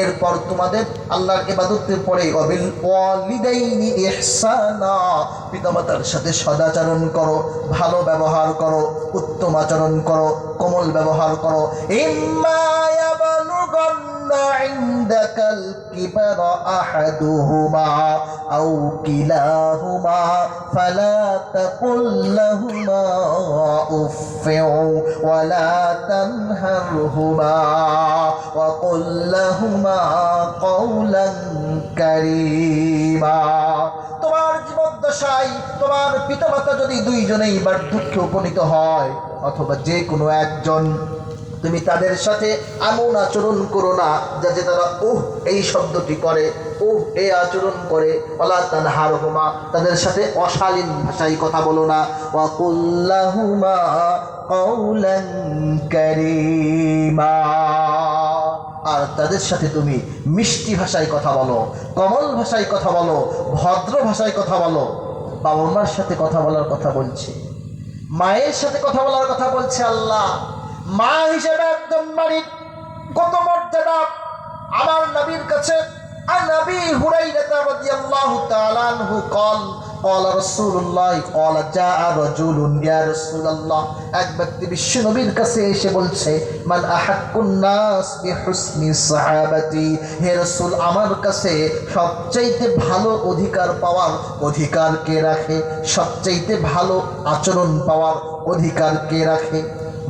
এরপর তোমাদের আল্লাহর ইবাদতের পরে অবিল ওয়ালিদাইনি ইহসানা, পিতামাতার সাথে সদাচরণ করো, ভালো ব্যবহার করো, উত্তম আচরণ করো, কোমল ব্যবহার করো। ইম্মা ইনদাকাল আহাদুহুমা আও কিলাহুমা ফালা তাকুল লাহুমা উফিউ ওয়ালা তানহারহুমা। وقل لهما قولا كريما তোমার জীবদ্দশায় তোমার পিতামাতা যদি দুইজনেই বার্ধক্যে উপনীত হয় অথবা যে কোনো একজন তুমি তাদের সাথে এমন আচরণ করো না যাতে তারা উহ এই শব্দটি করে উহ এ আচরণ করে অলা তানহার হুমা তাদের সাথে অশালীন ভাষায় কথা বলো না ওয়াকুল্লাহুমা কৌলান কারীমা আর তাদের সাথে তুমি মিষ্টি ভাষায় কথা বলো, কমল ভাষায় কথা বলো, ভদ্র ভাষায় কথা বলো। বাবা মার সাথে কথা বলার কথা বলছে। মায়ের সাথে কথা বলার কথা বলছে আল্লাহ। মা হিসেবে একদম বাড়ির কত মর্যাদা। আমার নবীর কাছে আর নবী হুরাই রাদিয়াল্লাহু তাআলা আনহু কল قال رسول الله قال جاء رجل يا رسول الله এক ব্যক্তি বিশ্ব নবীর কাছে এসে বলছে মান আহাক্কুন নাস বিহুসনি সাহাবাতি হে রাসূল আমার কাছে সবচাইতে ভালো অধিকার পাওয়ার অধিকার কে রাখে সবচাইতে ভালো আচরণ পাওয়ার অধিকার কে রাখে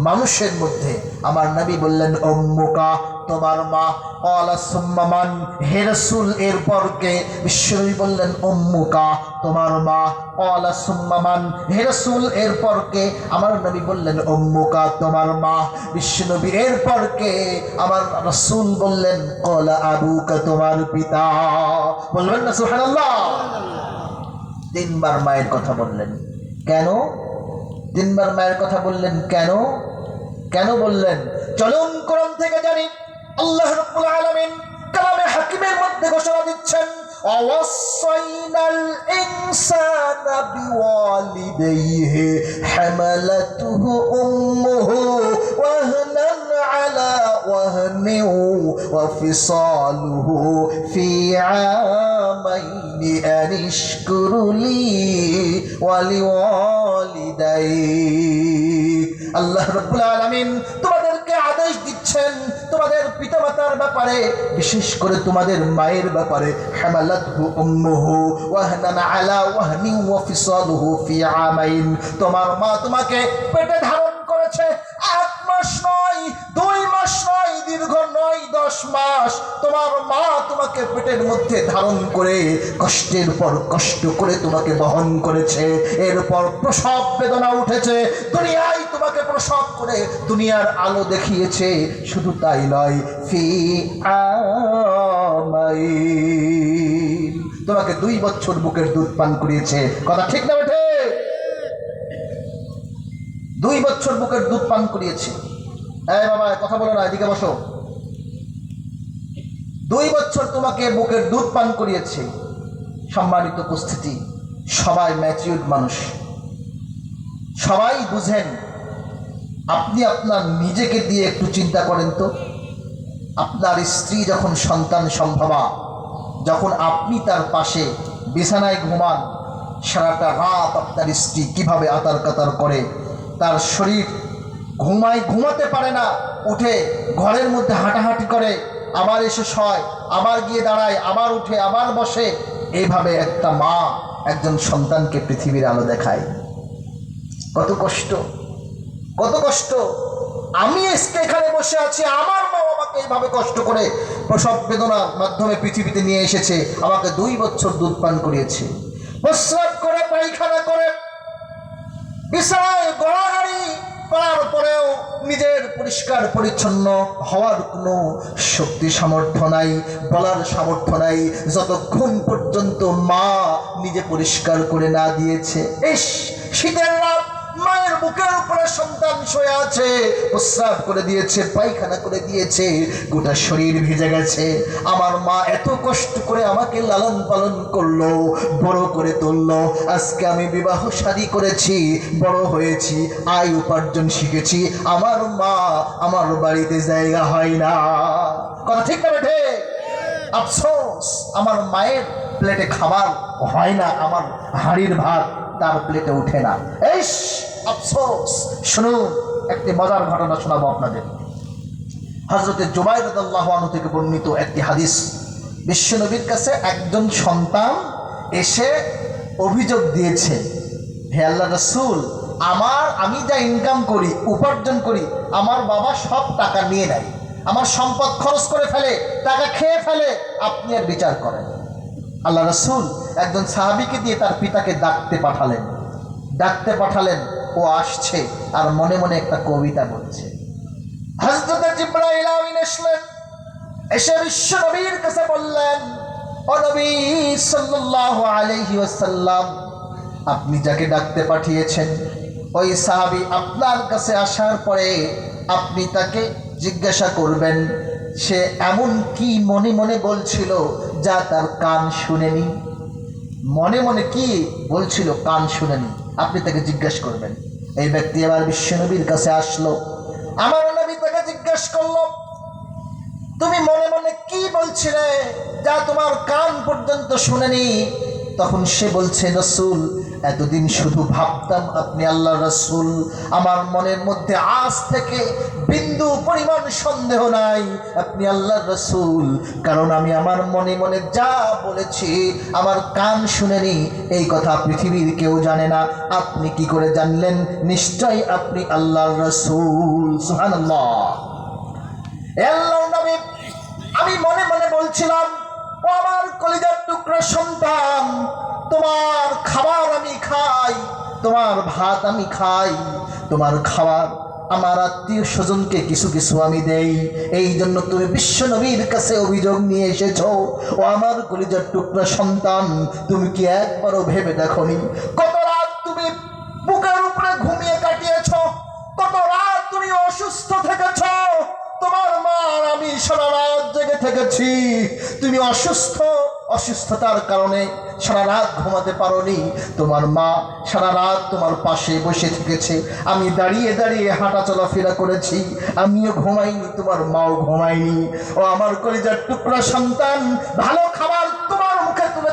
মানুষের মধ্যে আমার নবী বললেন, অম্মুকা, তোমার মা অলা সুম্মামান হে রসুল, এরপর কে? বিশ্বনবী বললেন, অম্মুকা, তোমার মা অলা সুম্মামান হে রসুল, এরপর কে? আমার নবী বললেন, অম্মুকা, তোমার মা বিশ্বনবী এরপর কে? আমার রসুল বললেন কলা আবুকা, তোমার পিতা। বলবেন না, সুবহানাল্লাহ। তিনবার মায়ের কথা বললেন। কেন? তিনবার মায়ের কথা বললেন, কেন? কেন বললেন চলুন কোরআন থেকে জানি আল্লাহ রাব্বুল আলামিন কালামে হাকিমের মধ্যে ঘোষণা দিচ্ছেন أوصينا الإنسان بوالديه حملته أمه وهنا على وهن وفصاله في عامين أن اشكر لي ولوالديك আল্লাহ রব্বুল আলামিন তোমাদেরকে আদেশ দিচ্ছেন তোমাদের পিতামাতার ব্যাপারে, বিশেষ করে তোমাদের মায়ের ব্যাপারে। হামালাতহু উম্মুহু ওয়াহনান আলা ওয়াহনি ওয়া ফিসালুহু ফি আমাইন। তোমার মা তোমাকে পেটে ধারণ করেছে, এক মাস নয়, দুই মাস নয়, দীর্ঘ নয়, দশ মাস। তোমার মা তোমাকে পেটের মধ্যে ধারণ করে কষ্টের পর কষ্ট করে তোমাকে বহন করেছে। এরপর প্রসব বেদনা উঠেছে। দুনিয়ায় তোমাকে প্রসব করে দুনিয়ার আলো দেখিয়েছে। শুধু তাই নয়, ফি আমাইন তোমাকে দুই বছর বুকের দুধ পান করিয়েছে। কথা ঠিক না বেঠে? দুই বছর বুকের দুধ পান করিয়েছে। হ্যাঁ বাবা কথা বলো না, এদিকে বসো। দুই বছর তোমাকে বুকের দুধ পান করিয়েছে। সম্মানিত উপস্থিতি, সবাই ম্যাচিউর মানুষ। সবাই বুঝেন, আপনি আপনার নিজেকে দিয়ে একটু চিন্তা করেন তো। আপনার স্ত্রী যখন সন্তান সম্ভবা, যখন আপনি তার পাশে বিছানায় ঘুমান, সারাটা রাত আপনার স্ত্রী কীভাবে আতার কাতার করে তার শরীর ঘুমায় ঘুমাতে পারে না। উঠে ঘরের মধ্যে হাঁটাহাঁটি করে, আবার এসে শয়, আবার গিয়ে দাঁড়ায়, আবার উঠে, আবার বসে। এইভাবে একটা মা একজন সন্তানকে পৃথিবীর আলো দেখায়। কত কষ্ট কত কষ্ট। আমি আজকে এখানে বসে আছি, আমার মা বাবাকে এইভাবে কষ্ট করে প্রসব বেদনার মাধ্যমে পৃথিবীতে নিয়ে এসেছে, আমাকে দুই বছর দুধ পান করিয়েছে। প্রস্রাব করে, পায়খানা করে বিছানায় গড়াগাড়ি করার পরেও নিজের পরিষ্কার পরিচ্ছন্ন হওয়ার কোনো শক্তি সামর্থ্য নাই, বলার সামর্থ্য নাই, যতক্ষণ পর্যন্ত মা নিজে পরিষ্কার করে না দিয়েছে। ইস, শীতের রাত মায়ের বুকের উপরে সন্তান শুয়ে আছে। প্রস্রাব করে দিয়েছে, পায়খানা করে দিয়েছে, গোটা শরীর ভিজে গেছে। আমার মা এত কষ্ট করে আমাকে লালন পালন করল, বড় করে তুললো। আজকে আমি বিবাহ শাদী করেছি, বড় হয়েছি, আয় উপার্জন শিখেছি। আমার মা আমার বাড়িতে জায়গা হয় না। কথা ঠিক না বেঠে? আফসোস, আমার মায়ের প্লেটে খাবার হয় না, আমার হাড়ির ভাত তার প্লেটে উঠে না। এই আফসোস, শুনুন, একটি মজার ঘটনা শোনাবো আপনাদের। হজরতে জুবাইরুল্লাহ আনু থেকে বর্ণিত একটি হাদিস। বিশ্বনবীর কাছে একজন সন্তান এসে অভিযোগ দিয়েছে, হে আল্লাহ রসুল, আমার, আমি যা ইনকাম করি, উপার্জন করি, আমার বাবা সব টাকা নিয়ে নেয়। আমার সম্পদ খরচ করে ফেলে, টাকা খেয়ে ফেলে, আপনি আর বিচার করেন। আল্লাহ রসুল একজন সাহাবিকে দিয়ে তার পিতাকে ডাকতে পাঠালেন। ডাকতে পাঠালেন, ও আসছে আর মনে মনে একটা কবিতা বলছে। হযরত জিব্রাইল আমিন আসলেন এসে বিশ্ব নবীর কাছে বললেন, ও নবী সাল্লাল্লাহু আলাইহি আপনি যাকে ডাকতে পাঠিয়েছেন, ওই সাহাবি আপনার কাছে আসার পরে আপনি তাকে জিজ্ঞাসা করবেন, সে এমন কি মনে মনে বলছিল যা তার কান শুনেনি? মনে মনে কি বলছিল কান শুনেনি? আপনি তাকে জিজ্ঞেস করবেন। এই ব্যক্তি আমার বিশ্বনবীর কাছে আসলো। আমার নবী তাকে জিজ্ঞেস করল, তুমি মনে মনে কি বলছিলে যা তোমার কান পর্যন্ত শুনেনি? তখন সে বলছে, রসুল এতদিন শুধু ভাবতাম, আপনি আল্লাহ রসুল, আমার মনের মধ্যে আজ থেকে বিন্দু পরিমাণ সন্দেহ নাই, আপনি আল্লাহ রসুল। কারণ আমি আমার মনে মনে যা বলেছি, আমার কান শুনেনি, এই কথা পৃথিবীর কেউ জানে না। আপনি কি করে জানলেন? নিশ্চয়ই আপনি আল্লাহ রসুল। সুহান আমি মনে মনে বলছিলাম আমার কলিজার টুকরো সন্তান তোমার খাবার আমি খাই, তোমার ভাত আমি খাই, তোমার খাবার আমার আত্মীয় স্বজনকে কিছু কিছু আমি দেই। এই জন্য তুমি বিশ্ব নবীর কাছে অভিযোগ নিয়ে এসেছ, ও আমার কলিজার টুকরা সন্তান, তুমি কি একবারও ভেবে দেখনি? কত রাত তুমি বুকের উপরে ঘুমিয়ে কাটিয়েছ? কত রাত তুমি অসুস্থ থেকেছ? তোমার মা আর আমি সারা রাত জেগে থেকেছি। তুমি অসুস্থ অসুস্থতার কারণে সারা রাত ঘুমাতে পারোনি। তোমার মা সারা রাত তোমার পাশে বসে থেকেছে। আমি দাঁড়িয়ে দাঁড়িয়ে হাঁটা চলাফেরা করেছি। আমিও ঘুমাইনি, তোমার মাও ঘুমায়নি। ও আমার কলিজার টুকরা সন্তান, ভালো খাবার তোমার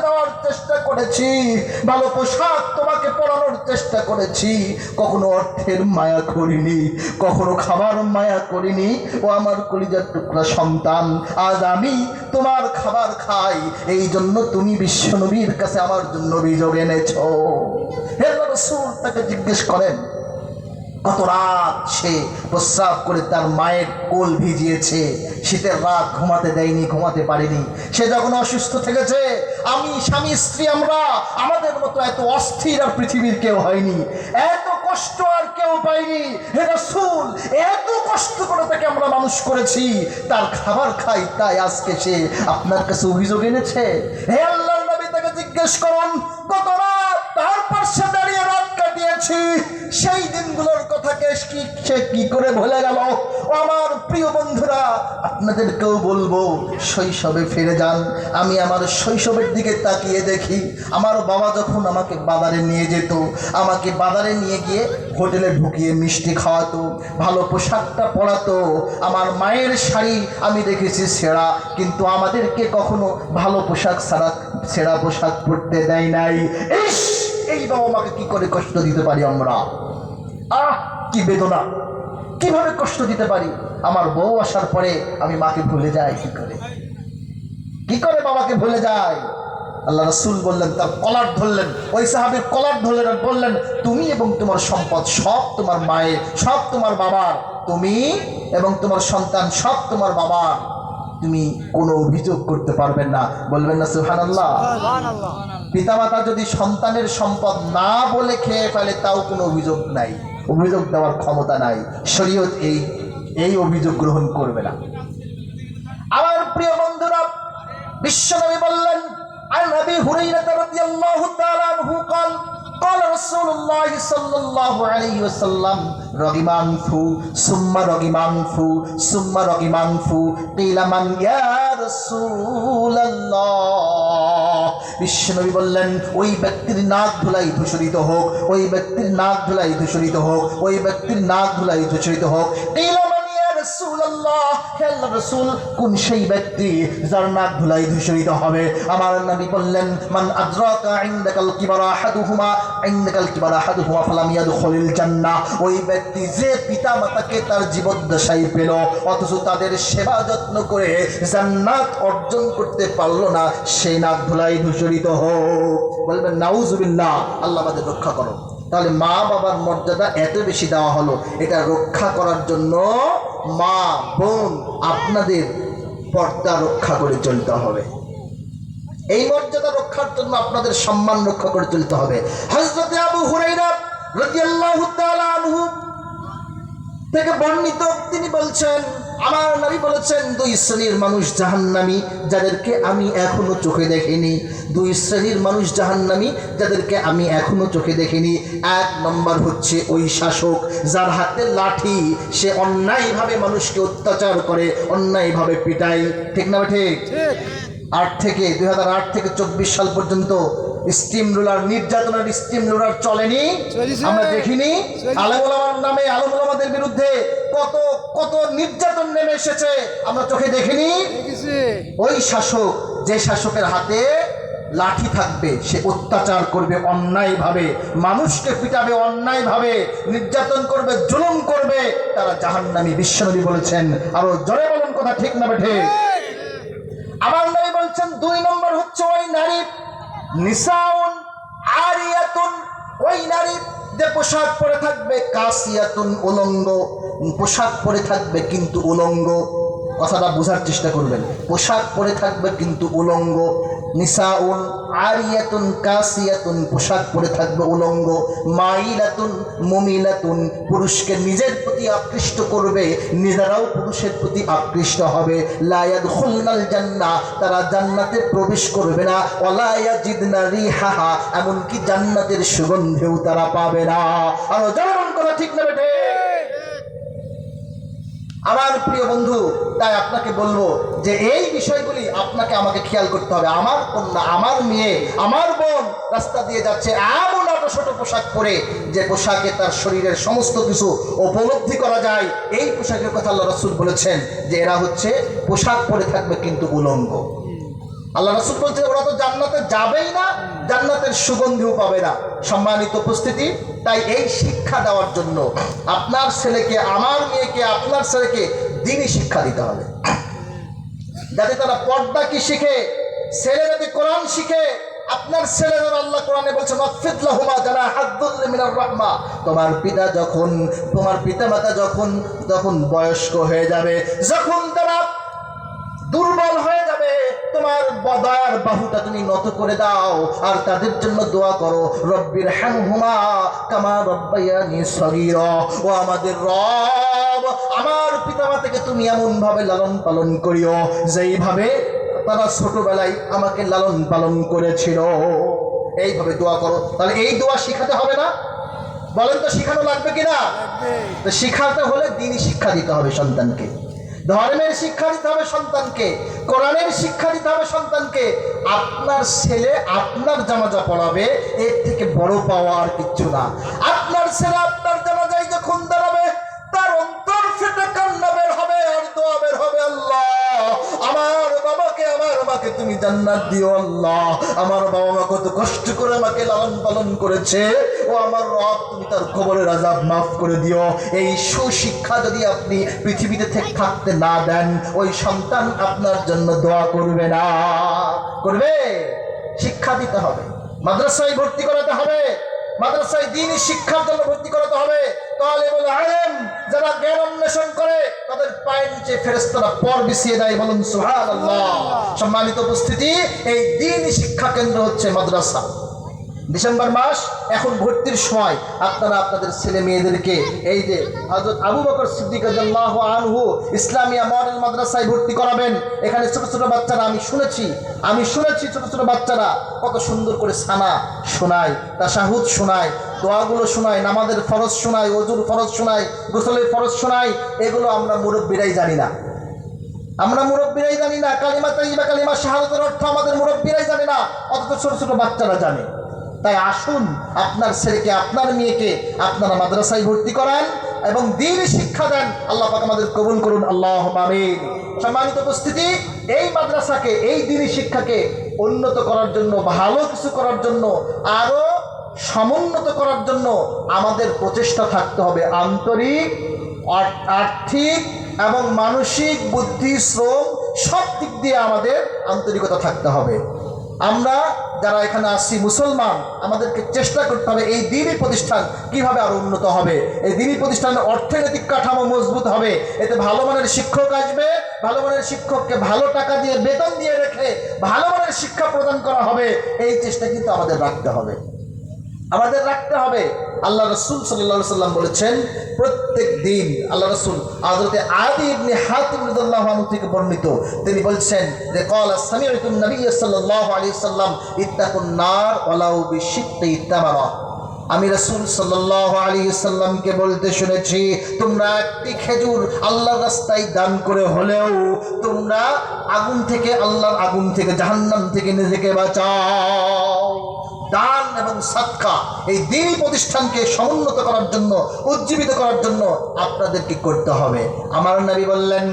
দেওয়ার চেষ্টা করেছি, ভালো পোশাক তোমাকে পরানোর চেষ্টা করেছি, কখনো অর্থের মায়া করিনি, কখনো খাবার মায়া করিনি। ও আমার কলিজার টুকরা সন্তান, আজ আমি তোমার খাবার খাই, এই জন্য তুমি বিশ্বনবীর কাছে আমার জন্য অভিযোগ এনেছ। হে রসুল, তাকে জিজ্ঞেস করেন কত রাত সে প্রস্রাব করে তার মায়ের কোল ভিজিয়েছে। শীতের রাত ঘুমাতে দেয়নি, ঘুমাতে পারেনি। সে যখন অসুস্থ থেকেছে, আমি স্বামী, স্ত্রী, আমরা, আমাদের মতো এত অস্থির আর পৃথিবীর কেউ হয়নি। এত কষ্ট আর কেউ পাইনি। হে রসুল, এত কষ্ট করে তাকে আমরা মানুষ করেছি। তার খাবার খাই, তাই আজকে সে আপনার কাছে অভিযোগ এনেছে। হে আল্লাহ নবী তাকে জিজ্ঞেস করুন, কত রাত তার পাশে দাঁড়িয়ে রাত কাটিয়েছি সেই দিনগুলোর কথাকে সে কি করে ভুলে গেল? আমার প্রিয় বন্ধুরা, আপনাদেরকেও বলব, শৈশবে ফিরে যান। আমি আমার শৈশবের দিকে তাকিয়ে দেখি, আমার বাবা যখন আমাকে বাজারে নিয়ে যেত, আমাকে বাজারে নিয়ে গিয়ে হোটেলে ঢুকিয়ে মিষ্টি খাওয়াতো, ভালো পোশাকটা পরাতো, আমার মায়ের শাড়ি আমি দেখেছি সেরা, কিন্তু আমাদেরকে কখনো ভালো পোশাক ছাড়া, সেরা পোশাক পরতে দেয় নাই। ইস! এই বাবা মাকে কি করে কষ্ট দিতে পারি আমরা? আহ, কি বেদনা। কীভাবে কষ্ট দিতে পারি? আমার বউ আসার পরে আমি মাকে ভুলে যাই, কি করে? কি করে বাবাকে ভুলে যায় আল্লাহ রসুল বললেন, তার কলার ধরলেন, ওই সাহাবের কলার ধরলেন বললেন, তুমি এবং তোমার সম্পদ সব তোমার মায়ের, সব তোমার বাবার, তুমি এবং তোমার সন্তান সব তোমার বাবার। তুমি কোনো অভিযোগ করতে পারবেন না বলবেন না সুহান আল্লাহ পিতামাতা যদি সন্তানের সম্পদ না বলে খেয়ে ফেলে তাও কোনো অভিযোগ নাই অভিযোগ দেওয়ার ক্ষমতা নাই শরীয়ত এই এই অভিযোগ গ্রহণ করবে না আমার প্রিয় বন্ধুরা বিশ্বনবী বললেন عن ابي هريره رضي الله تعالى عنه قال قال رسول الله صلى الله عليه وسلم রগিমাংফু সুম্মা রগিমাংফু সুম্মা রগিমাংফু কিলামান ইয়া বিশ্বনবী বললেন, ওই ব্যক্তির নাক ধুলাই ধূসরিত হোক, ওই ব্যক্তির নাক ধুলাই ধূসরিত হোক, ওই ব্যক্তির নাক ধুলাই ধূসরিত হোক। কিলামান আল্লাহ হে আল্লাহ কোন সেই ব্যক্তি যার নাক ধুলাই ধূসরিত হবে? আমার নবী বললেন, মান কিবারা কিবারা ফালাম ইয়াদখুলিল জান্নাহ। ওই ব্যক্তি যে পিতা মাতাকে তার জীবদ্দশায় পেল, অথচ তাদের সেবা যত্ন করে জান্নাত অর্জন করতে পারল না সেই নাক ধুলাই ধূসরিত হোক। বলবেন, নাউজুবিল্লাহ, আল্লাহ আমাদের রক্ষা করো। তাহলে মা বাবার মর্যাদা এত বেশি দেওয়া হলো। এটা রক্ষা করার জন্য মা, বোন আপনাদের পর্দা রক্ষা করে চলতে হবে। এই মর্যাদা রক্ষার জন্য আপনাদের সম্মান রক্ষা করে চলতে হবে। হজরত আবু হুরাইরা থেকে বর্ণিত তিনি বলছেন আমার নবী বলেছেন দুই শ্রেণির মানুষ জাহান্নামী যাদেরকে আমি এখনও চোখে দেখিনি। দুই শ্রেণির মানুষ জাহান্নামী যাদেরকে আমি এখনও চোখে দেখিনি। এক নম্বর হচ্ছে ওই শাসক যার হাতে লাঠি। সে অন্যায়ভাবে মানুষকে অত্যাচার করে অন্যায়ভাবে পিটায়। ঠিক না ঠিক? আট থেকে দুই আট থেকে চব্বিশ সাল পর্যন্ত স্টিম রোলার নির্যাতনের স্টিম রোলার চলেনি। আমরা দেখিনি। আলমুলামার নামে আলমুলামাদের বিরুদ্ধে কত কত নির্যাতন নেমে এসেছে আমরা চোখে দেখিনি। ওই শাসক যে শাসকের হাতে লাঠি থাকবে সে অত্যাচার করবে অন্যায়ভাবে মানুষকে পিটাবে অন্যায়ভাবে নির্যাতন করবে জুলুম করবে তারা জাহান্নামী বিশ্বনবী বলেছেন। আরও জোরে বলুন কথা ঠিক না বেঠে। আমার নবী বলছেন দুই নম্বর হচ্ছে ওই নারী নিসাউন আরিয়াতুন, ওই নারীর যে পোশাক পরে থাকবে, কাসিয়াতুন উলঙ্গ, পোশাক পরে থাকবে কিন্তু উলঙ্গ। কথাটা বোঝার চেষ্টা করবেন। পোশাক পরে থাকবে কিন্তু উলঙ্গ। নিসাউন আরিয়াতুন কাসিয়াতুন, পোশাক পরে থাকবে উলঙ্গ। মাইলাতুন মমিলাতুন, পুরুষকে নিজের প্রতি আকৃষ্ট করবে, নিজেরাও পুরুষের প্রতি আকৃষ্ট হবে। লায়াদ খুলনাল জান্না তারা জান্নাতে প্রবেশ করবে না। অলায়া জিদনা রিহাহা, এমনকি জান্নাতের সুগন্ধেও তারা পাবে না। আর যেমন কথা ঠিক না বেটে আমার প্রিয় বন্ধু, তাই আপনাকে বলব যে এই বিষয়গুলি আপনাকে আমাকে খেয়াল করতে হবে। আমার কন্যা, আমার মেয়ে, আমার বোন রাস্তা দিয়ে যাচ্ছে এমন ছোট পোশাক পরে যে পোশাকে তার শরীরের সমস্ত কিছু উপলব্ধি করা যায়। এই পোশাকের কথা আল্লাহ রসুল বলেছেন যে এরা হচ্ছে পোশাক পরে থাকবে কিন্তু উলঙ্গ। আল্লাহ রসুল বলছে, ওরা তো জান্নাতে যাবেই না, জান্নাতের সুগন্ধিও পাবে না। সম্মানিত উপস্থিতি, তাই এই শিক্ষা দেওয়ার জন্য আপনার ছেলেকে, আমার মেয়েকে, আপনার ছেলেকে দিনই শিক্ষা দিতে হবে। যাতে তারা পর্দা কি শিখে, ছেলে যাতে কোরআন শিখে, আপনার ছেলে আল্লাহ কোরআনে বলছে রাহমা। তোমার পিতা যখন, তোমার পিতামাতা যখন, তখন বয়স্ক হয়ে যাবে, যখন তারা দুর্বল হয়ে যাবে। তোমার বদার বাহুটা তুমি নত করে দাও আর তাদের জন্য দোয়া করো রব্বির হ্যাংহুমা কামা রব্বাইয়া রব্বাইয়ানি সগীরা। ও আমাদের রব আমার পিতামাতাকে তুমি এমন ভাবে লালন পালন করিও যেইভাবে তারা ছোটবেলায় আমাকে লালন পালন করেছিল। এইভাবে দোয়া করো। তাহলে এই দোয়া শিখাতে হবে না? বলেন তো শিখানো লাগবে কিনা? তো শিখাতে হলে দিনই শিক্ষা দিতে হবে সন্তানকে। ধর্মের শিক্ষা দিতে হবে সন্তানকে, কোরআনের শিক্ষা দিতে হবে সন্তানকে। আপনার ছেলে আপনার জামাজা পড়াবে, এর থেকে বড় পাওয়া আর কিচ্ছু না। আপনার ছেলে আপনার জামাজায় যখন দাঁড়াবে, তার অন্তর ফেটে কান্না বের হবে, আর দোয়া বের হবে, আল্লাহ। আমার বাবাকে আমার বাবাকে তুমি জান্নাত দিও, আল্লাহ। আমার বাবা মা কত কষ্ট করে আমাকে লালন পালন করেছে। ও আমার রব, তুমি তার খবরের আজাব মাফ করে দিও। এই সুশিক্ষা যদি আপনি পৃথিবীতে থেকে থাকতে না দেন, ওই সন্তান আপনার জন্য দোয়া করবে না। করবে? শিক্ষা দিতে হবে। মাদ্রাসায় ভর্তি করাতে হবে। মাদ্রাসায় দিন শিক্ষার জন্য ভর্তি করাতে হবে। তাহলে বলে আলেম যারা জ্ঞান অন্বেষণ করে, তাদের পায়ের নিচে ফেরেস্তারা পর বিছিয়ে দেয় বলুন সুহান সম্মানিত উপস্থিতি, এই দিন শিক্ষা কেন্দ্র হচ্ছে মাদ্রাসা। ডিসেম্বর মাস, এখন ভর্তির সময়। আপনারা আপনাদের ছেলে মেয়েদেরকে এই যে হজরত আবু বকর সিদ্দিক আনহু ইসলামিয়া মডেল মাদ্রাসায় ভর্তি করাবেন। এখানে ছোট ছোট বাচ্চারা, আমি শুনেছি আমি শুনেছি ছোট ছোট বাচ্চারা কত সুন্দর করে সানা শোনায়, তাশাহুদ শোনায়, দোয়াগুলো শোনায়, নামাজের ফরজ শোনায় অজুর ফরজ শোনায়, গোসলের ফরজ শোনায়, এগুলো আমরা মুরব্বীরাই জানি না। আমরা মুরব্বীরাই জানি না, কালিমা তাইবা কালিমা শাহাদাতের অর্থ আমাদের মুরব্বীরাই জানে না, অথচ ছোট ছোট বাচ্চারা জানে। তাই আসুন আপনার ছেলেকে, আপনার মেয়েকে আপনারা মাদ্রাসায় ভর্তি করান এবং দিন শিক্ষা দেন। আল্লাহ পাক আমাদের কবুল করুন। আল্লাহ আমিন। সম্মানিত উপস্থিতি, এই মাদ্রাসাকে, এই দিনই শিক্ষাকে উন্নত করার জন্য, ভালো কিছু করার জন্য, আরও সমুন্নত করার জন্য আমাদের প্রচেষ্টা থাকতে হবে। আন্তরিক আর্থিক এবং মানসিক বুদ্ধি, শ্রম সব দিক দিয়ে আমাদের আন্তরিকতা থাকতে হবে। আমরা যারা এখানে আসছি মুসলমান, আমাদেরকে চেষ্টা করতে হবে এই দিনই প্রতিষ্ঠান কীভাবে আরও উন্নত হবে। এই দিনই প্রতিষ্ঠানের অর্থনৈতিক কাঠামো মজবুত হবে। এতে ভালো মানের শিক্ষক আসবে, ভালো মানের শিক্ষককে ভালো টাকা দিয়ে বেতন দিয়ে রেখে ভালো মানের শিক্ষা প্রদান করা হবে। এই চেষ্টা কিন্তু আমাদের রাখতে হবে। আমাদের রাখতে হবে। আল্লাহ রসুল সাল্লাহ সাল্লাম বলেছেন, প্রত্যেক দিন আল্লাহ রসুল আদরতে আদি ইবনে হাতিম রাদিয়াল্লাহু থেকে বর্ণিত, তিনি বলছেন যে সামি'তু নবী সাল্লাল্লাহু আলাইহি সাল্লাম, ইত্তাকুন নার ওয়ালাউ বিশিক্কি তামারা। আমি রসুল সাল্লাল্লাহু আলাইহি সাল্লামকে বলতে শুনেছি, তোমরা একটি খেজুর আল্লাহর রাস্তায় দান করে হলেও তোমরা আগুন থেকে, আল্লাহর আগুন থেকে, জাহান্নাম থেকে নিজেকে বাঁচাও। দান এবং সাক্ষা এই দিন প্রতিষ্ঠানকে সমুন্নত করার জন্য, উজ্জীবিত করার জন্য আপনাদেরকে করতে হবে। আমার নবী বললেন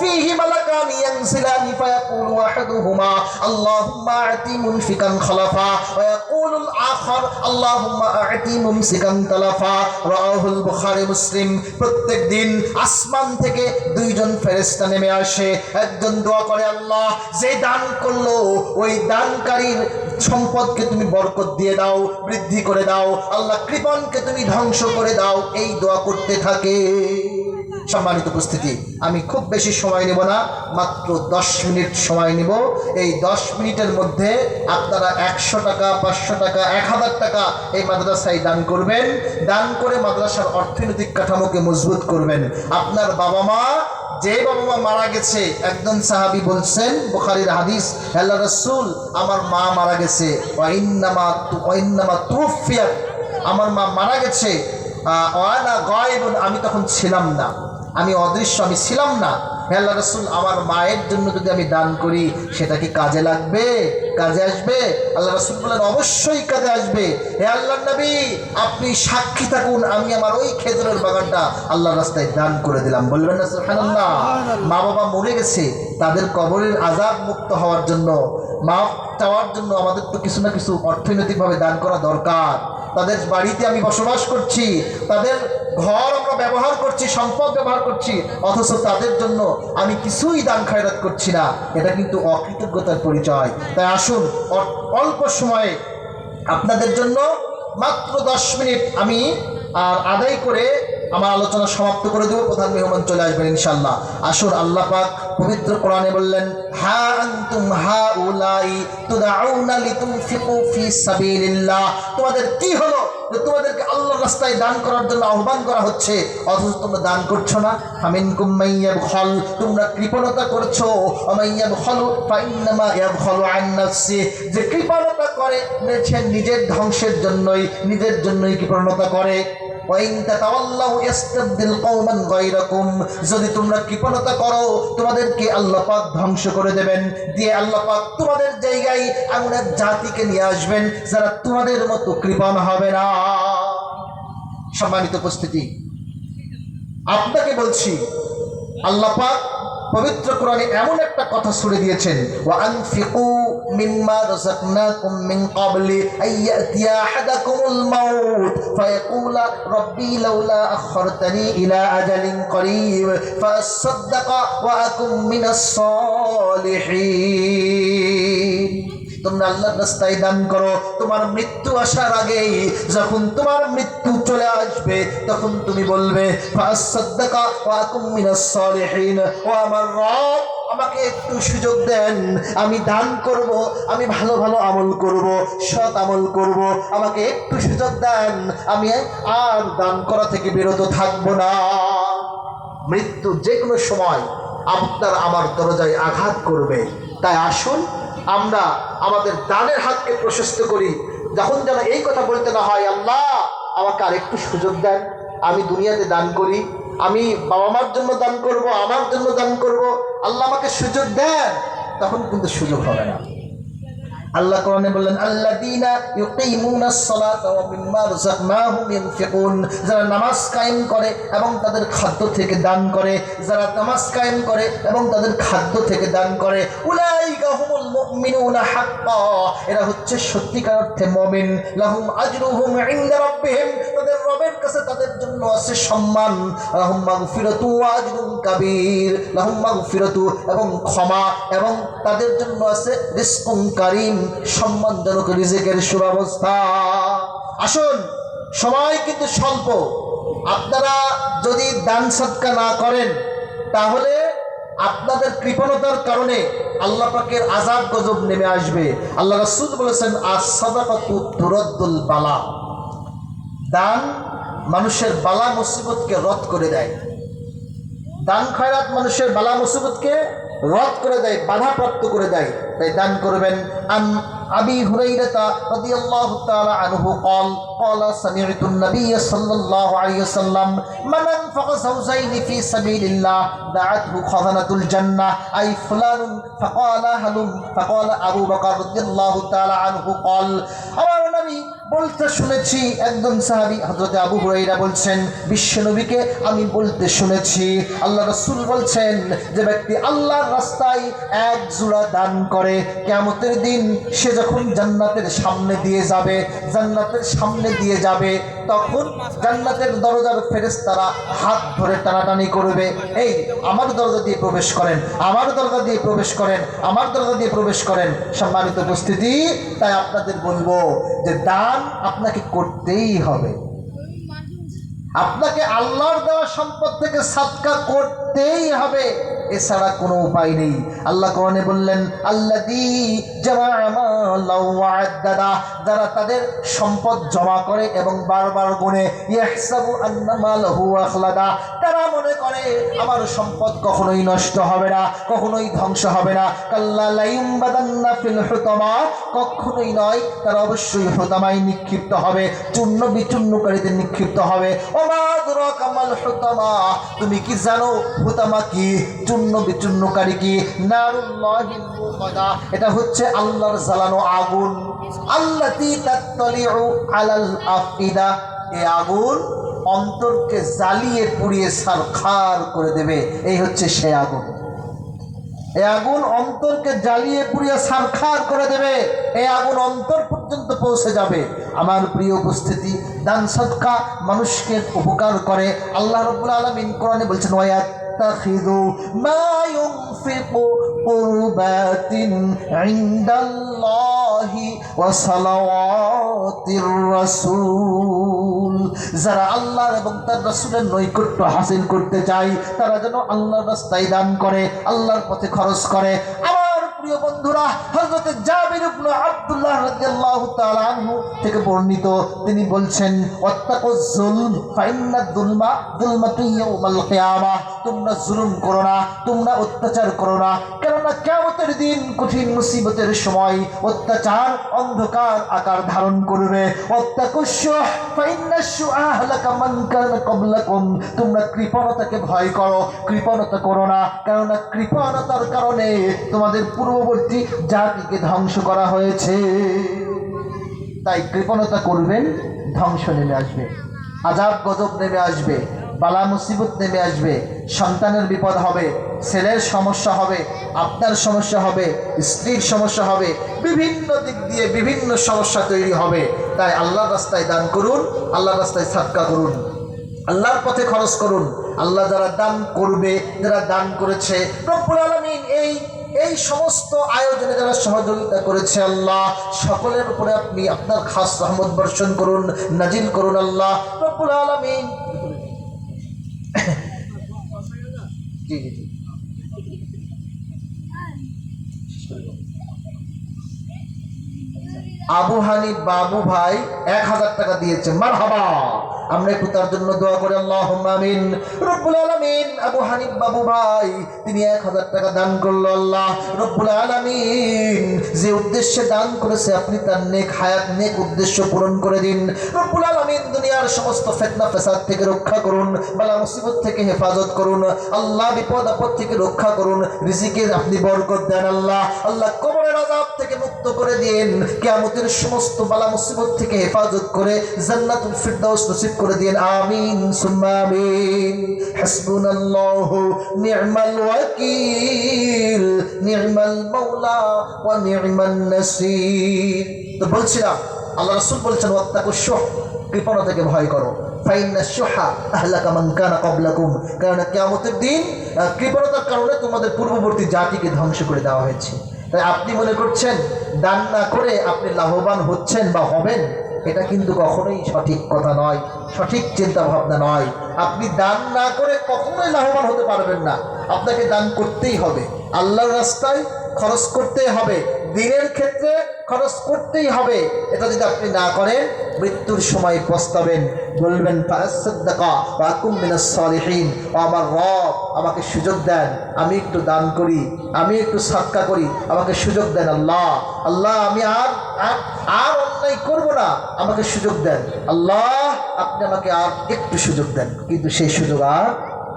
فيه ملكان ينزلان فيقول احدهما اللهم اعطي منفقا خلفا ويقول الاخر اللهم اعطي ممسكا تلفا رواه البخاري মুসলিম প্রত্যেক দিন আসমান থেকে দুইজন ফেরেশতা নেমে আসে একজন দোয়া করে আল্লাহ যে দান করলো ওই দানকারীর সম্পদকে তুমি বরকত দিয়ে দাও বৃদ্ধি করে দাও আল্লাহ কৃপণকে তুমি ধ্বংস করে দাও এই দোয়া করতে থাকে সম্মানিত উপস্থিতি, আমি খুব বেশি সময় নেব না, মাত্র দশ মিনিট সময় নেব। এই দশ মিনিটের মধ্যে আপনারা একশো টাকা, পাঁচশো টাকা, এক হাজার টাকা এই মাদ্রাসায় দান করবেন। দান করে মাদ্রাসার অর্থনৈতিক কাঠামোকে মজবুত করবেন। আপনার বাবা মা, যে বাবা মা মারা গেছে, একজন সাহাবি বলছেন, বুখারীর হাদিস, আল্লাহ রসুল, আমার মা মারা গেছে। আমার মা মারা গেছে। আমি তখন ছিলাম না। আমি অদৃশ্য আমি ছিলাম না। আল্লাহ রসুল আমার মায়ের জন্য যদি আমি দান করি সেটা কি কাজে লাগবে? কাজে আসবে? আল্লাহ রসুল বলেন অবশ্যই কাজে আসবে। হে আল্লাহ নবী আপনি সাক্ষী থাকুন আমি আমার ওই খেজুরের বাগানটা আল্লাহ রাস্তায় দান করে দিলাম। বলবেন না সুবহানাল্লাহ। মা বাবা মরে গেছে তাদের কবরের আজাব মুক্ত হওয়ার জন্য মাফ চাওয়ার জন্য আমাদের তো কিছু না কিছু অর্থনৈতিকভাবে দান করা দরকার। তাদের বাড়িতে আমি বসবাস করছি তাদের ঘর আমরা ব্যবহার করছি, সম্পদ ব্যবহার করছি, অথচ তাদের জন্য আমি কিছুই দান খায়রাত করছি না। এটা কিন্তু অকৃতজ্ঞতার পরিচয়। তাই আসুন অল্প সময়ে আপনাদের জন্য মাত্র দশ মিনিট আমি আর আদায় করে আমার আলোচনা সমাপ্ত করে দেবো, প্রধান মেহমান চলে আসবেন ইনশাল্লাহ আসুন, আল্লাহ পাক পবিত্র কোরআনে বললেন, হা আনতুম হা উলাই তুদাউনা লিতুনফিকু ফি সাবিলিল্লাহ। তোমাদের কি হলো যে তোমাদেরকে আল্লাহর রাস্তায় দান করার জন্য আহ্বান করা হচ্ছে? অথচ তোমরা দান করছ না। হামিন কুম্মাইয়াব খল তোমরা কৃপণতা করছ। আমাইয়াব খলু ফাইন্নামা ইয়াব খলু আন নাফসি। যে কৃপণতা করে, সে নিজের ধ্বংসের জন্যই, নিজের জন্যই কৃপণতা করে। যদি তোমরা কৃপণতা করো, তোমাদেরকে আল্লাহ পাক ধ্বংস করে দেবেন। দিয়ে আল্লাহ পাক তোমাদের জায়গায় এমন এক জাতিকে নিয়ে আসবেন, যারা তোমাদের মতো কৃপণ হবে না। সম্মানিত উপস্থিতি, আপনাকে বলছি, আল্লাহ পাক পবিত্র কোরআনে এমন একটা কথা ছুড়ে দিয়েছেন, ওয়া আনফিকু মিম্মা রাযাকনাকুম মিন ক্বাবলি আইয়াতিয়া আহাদাকুমুল মাউত ফায়াকুলা রাব্বি লাউলা আখখারতানি ইলা আজালিন করিব ফাসাদদাকা ওয়া আকুম মিনাস সালিহিন তোমরা আল্লাহর রাস্তায় দান করো। তোমার মৃত্যু আসার আগেই যখন তোমার মৃত্যু চলে আসবে, তখন তুমি বলবে আমাকে একটু সুযোগ দেন। আমি দান করব, আমি ভালো ভালো আমল করব, সৎ আমল করব। আমাকে একটু সুযোগ দেন। আমি আর দান করা থেকে বিরত থাকব না। মৃত্যু যে কোনো সময় আপনার আমার দরজায় আঘাত করবে। তাই আসুন আমরা আমাদের দানের হাতকে প্রশস্ত করি। যখন যেন এই কথা বলতে না হয়, আল্লাহ আমাকে আরেকটু সুযোগ দেন। আমি দুনিয়াতে দান করি। আমি বাবা মার জন্য দান করব, আমার জন্য দান করব। আল্লাহ আমাকে সুযোগ দেন। তখন কিন্তু সুযোগ হবে না। আল্লাহ কোরআনে বললেন রাযাকনাহুম ইউনফিকুন যারা নামাজ কায়েম করে এবং তাদের খাদ্য থেকে দান করে, যারা নামাজ কায়েম করে এবং তাদের খাদ্য থেকে দান করে এরা হচ্ছে সত্যিকার অর্থে মুমিন। তাদের রবের কাছে তাদের জন্য আছে সম্মান। লাহুম মাগফিরাতু ওয়া এবং ক্ষমা এবং তাদের জন্য আছে রিজকুন কারীম। সম্মানজনক রিজিকের সুব্যবস্থা। আসুন সময় কিন্তু স্বল্প। আপনারা যদি দান সৎকা না করেন, তাহলে আপনাদের কৃপণতার কারণে আল্লাহ পাকের আজাব গজব নেমে আসবে। আল্লাহ রাসূল বলেছেন, আস সাদাকাতু বালা। দান মানুষের বালা মুসিবতকে রদ করে দেয়। দান খয়রাত মানুষের বালা মুসিবতকে রদ করে দেয় বাধাপ্রাপ্ত করে দেয়। তাই দান করবেন আন আবি হুরাইরাতা রাদিয়াল্লাহু তাআলা আনহু قال قال سمعت النبي صلى الله عليه وسلم من انفق زوجين في سبيل الله دعته خزنة الجنة أي فلان فقال هلم فقال أبو بكر رضي الله تعالى عنه قال আমার নবী বলতে শুনেছি একজন সাহাবী হযরত আবু হুরাইরা বলছেন বিশ্বনবীকে আমি বলতে শুনেছি আল্লাহ রাসূল বলছেন যে ব্যক্তি আল্লাহর রাস্তায় এক জোড়া দান করে কিয়ামতের দিন সে যখন জান্নাতের সামনে দিয়ে যাবে, জান্নাতের সামনে দিয়ে যাবে, তখন জান্নাতের দরজার ফেরেশতারা হাত ধরে টানাটানি করবে। এই, আমার দরজা দিয়ে প্রবেশ করেন, আমার দরজা দিয়ে প্রবেশ করেন, আমার দরজা দিয়ে প্রবেশ করেন। সম্মানিত উপস্থিতি, তাই আপনাদের বলব যে দান আপনাকে করতেই হবে। আপনাকে আল্লাহর দেওয়া সম্পদ থেকে সাদকা করতেই হবে। এছাড়া কোনো উপায় নেই। আল্লাহ কোরআনে বললেন আল্লাদি দাদা যারা তাদের সম্পদ জমা করে এবং বারবার গুনে তারা মনে করে আমার সম্পদ কখনোই নষ্ট হবে না, কখনোই ধ্বংস হবে না। কাল্লা কখনোই নয়, তারা অবশ্যই হুতামায় নিক্ষিপ্ত হবে, চূর্ণ বিচূর্ণকারীতে নিক্ষিপ্ত হবে। তুমি কি জানো হুতামা কি? চূর্ণ বিচূর্ণকারী কি? এটা হচ্ছে আল্লাহর জ্বালানো আগুন। তাত্তালিউ আলাল আফিদা এ আগুন অন্তরকে জ্বালিয়ে পুড়িয়ে সারখার করে দেবে এই হচ্ছে সে আগুন এই আগুন অন্তরকে জ্বালিয়ে পুড়িয়ে সারখার করে দেবে এই আগুন অন্তর পর্যন্ত পৌঁছে যাবে আমার প্রিয় উপস্থিতি দান সদকা মানুষকে উপকার করে আল্লাহ রব্বুল আলমিন কোরআনে বলছেন ওয়াত يتخذوا ما ينفق قربات عند الله وصلوات الرسول যারা আল্লাহর এবং তার রসুলের নৈকট্য হাসিল করতে চায়, তারা যেন আল্লাহর রাস্তায় দান করে, আল্লাহর পথে খরচ করে। আমার প্রিয় বন্ধুরা জাবির ইবনে আব্দুল্লাহ রাদিয়াল্লাহু তাআলা আনহু থেকে বর্ণিত, তিনি বলছেন যুলম, ফাইন্না যুলমা যুলমাতু ইয়াউমাল তোমরা জুলুম করো না, তোমরা অত্যাচার করো না, কেননা কিয়ামতের দিন কঠিন মুসিবতের সময় অত্যাচার অন্ধকার আকার ধারণ করবে। ওয়াত্তাকুশ ফাইন্না শুআহলাকা মান কানা ক্বাবলাকুম। তোমরা কৃপণতাকে ভয় করো, কৃপণতা করো না, কেননা কৃপণতার কারণে তোমাদের পূর্ববর্তী জাতিকে ধ্বংস করা হয়েছে। তাই কৃপণতা করবেন, ধ্বংস নেমে আসবে। আজাব গজব নেমে আসবে, বালা মুসিবত নেমে আসবে, সন্তানের বিপদ হবে, ছেলের সমস্যা হবে, আপনার সমস্যা হবে, স্ত্রীর সমস্যা হবে, বিভিন্ন দিক দিয়ে বিভিন্ন সমস্যা তৈরি হবে। তাই আল্লাহ রাস্তায় দান করুন আল্লাহ রাস্তায় সাক্কা করুন। আল্লাহর পথে খরচ করুন। আল্লাহ যারা দান করবে, যারা দান করেছে এই এই সমস্ত আয়োজনে যারা সহযোগিতা করেছে আল্লাহ, সকলের উপরে আপনি আপনার খাস রহমত বর্ষণ করুন, নাজিল করুন আল্লাহ আলামিন। আবু হানিফ বাবু ভাই এক হাজার টাকা দিয়েছে। মার হাবা আমরা একটু তার জন্য দোয়া করি আল্লাহ আমিন। রব্বুল আলামিন, আবু হানিফ বাবু ভাই, তিনি এক হাজার টাকা দান করল আল্লাহ। রব্বুল আলামিন, যে উদ্দেশ্যে দান করেছে, আপনি তার নেক হায়াত, নেক উদ্দেশ্য পূরণ করে দিন। রব্বুল আলামিন, দুনিয়ার সমস্ত ফেতনা ফেসাদ থেকে রক্ষা করুন, বালা মুসিবত থেকে হেফাজত করুন, আল্লাহ বিপদ, আপদ থেকে রক্ষা করুন রিজিকে আপনি বরকত দেন আল্লাহ। আল্লাহ কবরের আযাব থেকে মুক্ত করে দিন, কিয়ামতের সমস্ত বালা মুসিবত থেকে হেফাজত করে জান্নাতুল ফিরদাউস নসিব করে দিন আমিন, সুম্মা আমিন। হাসবুনাল্লাহু, নি'মাল ওয়াকিল, নি'মাল মাওলা ওয়া নি'মান নাসির। তো বলছিলাম আল্লাহ রাসূল বলছেন, ওয়াত্তাকুশ শুহ কৃপণতা থেকে ভয় করো। ফাইন্না শুহা আহলাকা মান কানা ক্বাবলাকুম। কারণ কিয়ামতের দিন কৃপণতার কারণে তোমাদের পূর্ববর্তী জাতিকে ধ্বংস করে দেওয়া হয়েছে। তাই আপনি মনে করছেন, দান না করে আপনি লাভবান হচ্ছেন বা হবেন, এটা কিন্তু কখনোই সঠিক কথা নয়, সঠিক চিন্তা ভাবনা নয়। আপনি দান না করে কখনোই লাভবান হতে পারবেন না। আপনাকে দান করতেই হবে। আল্লাহর রাস্তায় খরচ করতে হবে। দিনের ক্ষেত্রে খরচ করতেই হবে। এটা যদি আপনি না করেন, মৃত্যুর সময় পস্তাবেন। বলবেন আমার রব আমাকে সুযোগ দেন, আমি একটু দান করি, আমি একটু সাক্কা করি, আমাকে সুযোগ দেন আল্লাহ। আল্লাহ, আমি আর- আর অন্যায় করব না, আমাকে সুযোগ দেন। আল্লাহ, আপনি আমাকে আর একটু সুযোগ দেন, কিন্তু সেই সুযোগ আর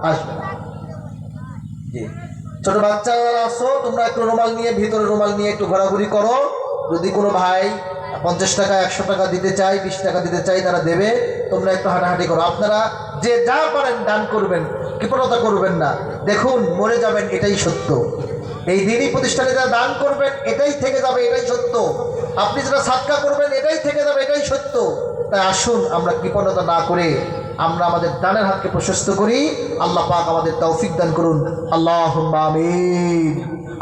আসবে না। জি। ছোট বাচ্চারা আসো, তোমরা একটু রুমাল নিয়ে, ভিতরে রুমাল নিয়ে একটু ঘোরাঘুরি করো। যদি কোনো ভাই পঞ্চাশ টাকা, একশো টাকা দিতে চাই বিশ টাকা দিতে চাই তারা দেবে। তোমরা একটু হাঁটাহাঁটি করো। আপনারা যে যা পারেন দান করবেন, কৃপণতা করবেন না। দেখুন, মরে যাবেন, এটাই সত্য। এই দিনই প্রতিষ্ঠানে যারা দান করবেন, এটাই থেকে যাবে, এটাই সত্য। আপনি যেটা সাতকা করবেন, এটাই থেকে যাবে, এটাই সত্য। তাই আসুন, আমরা কৃপণতা না করে আমরা আমাদের দানের হাতকে প্রশস্ত করি। আল্লাহ পাক আমাদের তৌফিক দান করুন। আল্লাহ আমিন।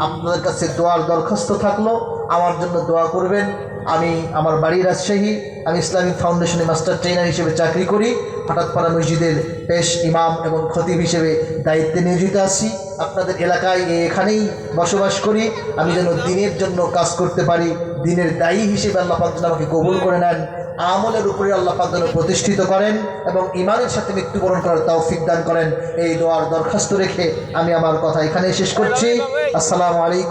আপনাদের কাছে দোয়ার দরখাস্ত থাকল, আমার জন্য দোয়া করবেন। আমি আমার বাড়ি রাজশাহী, আমি ইসলামিক ফাউন্ডেশনে মাস্টার ট্রেনার হিসেবে চাকরি করি। হঠাৎপাড়া মসজিদের পেশ ইমাম এবং খতিব হিসেবে দায়িত্বে নিয়োজিত আছি। আপনাদের এলাকায় এখানেই বসবাস করি। আমি যেন দিনের জন্য কাজ করতে পারি, দিনের দায়ী হিসেবে আল্লাহ পাক আমাকে কবুল করে নেন। আমলের উপরে আল্লাহ পাকদান প্রতিষ্ঠিত করেন এবং ইমানের সাথে মৃত্যুবরণ করার তৌফিক দান করেন। এই দোয়ার দরখাস্ত রেখে আমি আমার কথা এখানে শেষ করছি। আসসালামু আলাইকুম।